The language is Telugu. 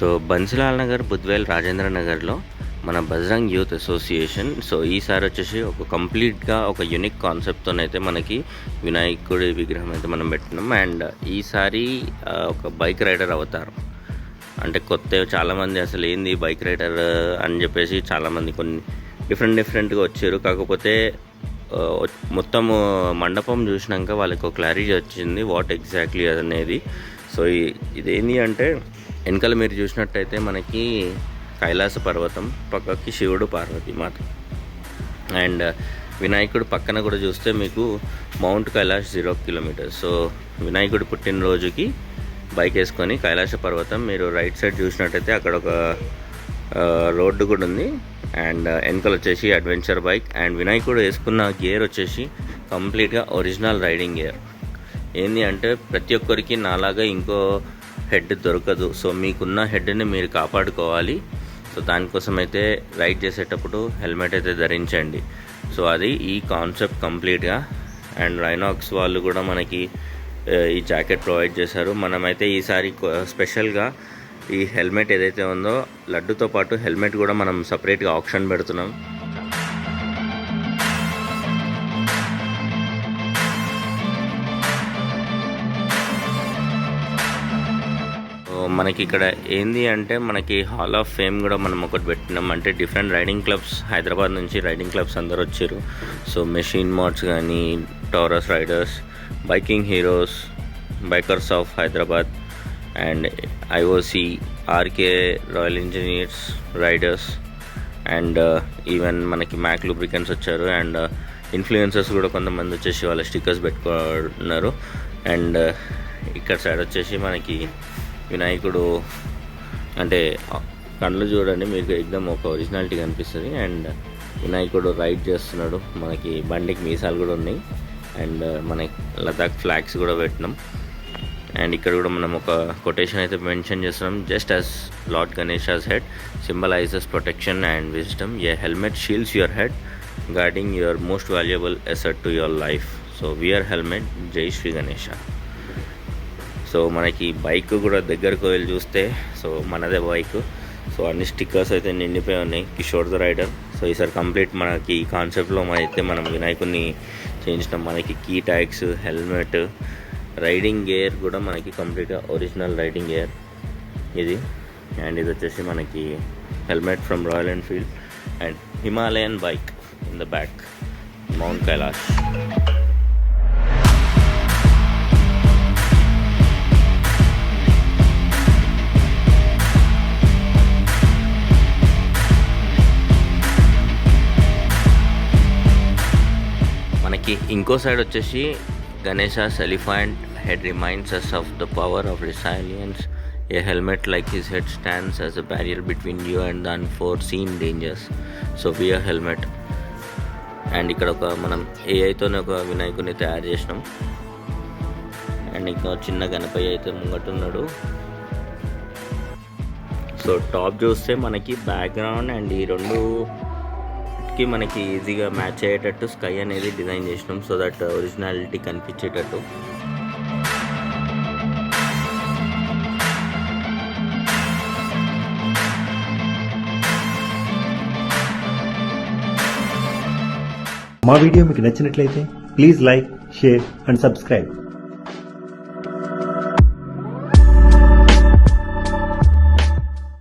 సో బన్సిలాల్ నగర్ బుద్వేల్ రాజేంద్ర నగర్లో మన బజరంగ్ యూత్ అసోసియేషన్. సో ఈసారి వచ్చేసి ఒక కంప్లీట్గా ఒక యునిక్ కాన్సెప్ట్తోనైతే మనకి వినాయకుడి విగ్రహం అయితే మనం పెట్టినాం అండ్ ఈసారి ఒక బైక్ రైడర్ అవతారం. అంటే కొత్త చాలామంది అసలు ఏంది బైక్ రైడర్ అని చెప్పేసి చాలామంది కొన్ని డిఫరెంట్ డిఫరెంట్గా వచ్చారు. కాకపోతే మొత్తం మండపం చూసినాక వాళ్ళకి ఒక క్లారిటీ వచ్చింది వాట్ ఎగ్జాక్ట్లీ అనేది. సో ఈ- ఇదేంటి అంటే వెనకాల మీరు చూసినట్టయితే మనకి కైలాస పర్వతం పక్కకి శివుడు పార్వతి మాత అండ్ వినాయకుడు పక్కన కూడా చూస్తే మీకు Mount Kailash zero kilometres. So వినాయకుడు పుట్టినరోజుకి బైక్ వేసుకొని కైలాస పర్వతం మీరు రైట్ సైడ్ చూసినట్టయితే అక్కడ ఒక రోడ్డు కూడా ఉంది. అండ్ వెనకలు వచ్చేసి అడ్వెంచర్ బైక్. అండ్ వినాయకుడు వేసుకున్న గేర్ వచ్చేసి కంప్లీట్గా ఒరిజినల్ రైడింగ్ గేర్. ఏంది అంటే ప్రతి ఒక్కరికి నాలాగా ఇంకో హెడ్ దొరకదు. సో మీకున్న హెడ్ని మీరు కాపాడుకోవాలి. సో దానికోసం అయితే రైడ్ చేసేటప్పుడు హెల్మెట్ అయితే ధరించండి. సో అది ఈ కాన్సెప్ట్ కంప్లీట్గా. అండ్ రైనాక్స్ వాళ్ళు కూడా మనకి ఈ జాకెట్ ప్రొవైడ్ చేశారు. మనమైతే ఈసారి స్పెషల్గా ఈ హెల్మెట్ ఏదైతే ఉందో లడ్డుతో పాటు హెల్మెట్ కూడా మనం సపరేట్గా ఆప్షన్ పెడుతున్నాం. మనకి ఇక్కడ ఏంది అంటే మనకి హాల్ ఆఫ్ ఫేమ్ కూడా మనం ఒకటి పెట్టినాం. అంటే డిఫరెంట్ రైడింగ్ క్లబ్స్ హైదరాబాద్ నుంచి రైడింగ్ క్లబ్స్ అందరు వచ్చారు. సో మెషిన్ మార్ట్స్ కానీ Taurus riders biking heroes bikers of Hyderabad and IOC RK royal engineers riders and even మనకి మ్యాక్ లూబ్రికెన్స్ వచ్చారు అండ్ ఇన్ఫ్లుయెన్సర్స్ uh, కూడా కొంతమంది వచ్చేసి వాళ్ళ స్టిక్కర్స్ పెట్టుకున్నారు. అండ్ uh, ఇక్కడ సైడ్ వచ్చేసి మనకి వినాయకుడు అంటే కళ్ళు చూడండి మీకు ఎగ్జామ్ ఒక ఒరిజినాలిటీ కనిపిస్తుంది. అండ్ వినాయకుడు రైడ్ చేస్తున్నాడు. మనకి బండికి మీసాలు కూడా ఉన్నాయి. అండ్ మనకి లదాఖ్ ఫ్లాగ్స్ కూడా పెట్టినాం. అండ్ ఇక్కడ కూడా మనం ఒక కొటేషన్ అయితే మెన్షన్ చేస్తున్నాం. Just as lord Ganesha's head symbolises protection and wisdom a helmet shields your head guarding your most valuable asset to your life so wear helmet Jai Shri Ganesha so మనకి బైక్ కూడా దగ్గరకు వెళ్ళి చూస్తే సో మనదే బైక్. సో అన్ని స్టిక్కర్స్ అయితే నిండిపోయి ఉన్నాయి కిషోర్ ద రైడర్. సో ఈసారి కంప్లీట్ మనకి ఈ కాన్సెప్ట్లో అయితే మనం వినాయకుడిని చేయించినాం. మనకి key tags helmet riding gear కూడా మనకి కంప్లీట్గా ఒరిజినల్ రైడింగ్ గేర్ ఇది. అండ్ ఇది వచ్చేసి మనకి helmet from Royal Enfield and Himalayan bike in the back Mount Kailash. మనకి ఇంకో సైడ్ వచ్చేసి Ganesha's elephant head reminds us of the power of resilience a helmet like his head stands as a barrier between you and unforeseen dangers so wear helmet and ఇక్కడ ఒక మనం ఏఐతోనే ఒక వినాయకుడిని తయారు చేసినాం. అండ్ ఇంకా చిన్న గణపతి అయితే ముంగట్టున్నాడు సో టాప్ చూస్తే మనకి బ్యాక్గ్రౌండ్ అండ్ ఈ రెండు కి మనకి ఈజీగా మ్యాచ్ అయ్యేటట్టు స్కై అనేది డిజైన్ చేసినాం. సో దట్ ఒరిజినాలిటీ కనిపించేటట్టు. మా వీడియో మీకు నచ్చినట్లయితే please like share and subscribe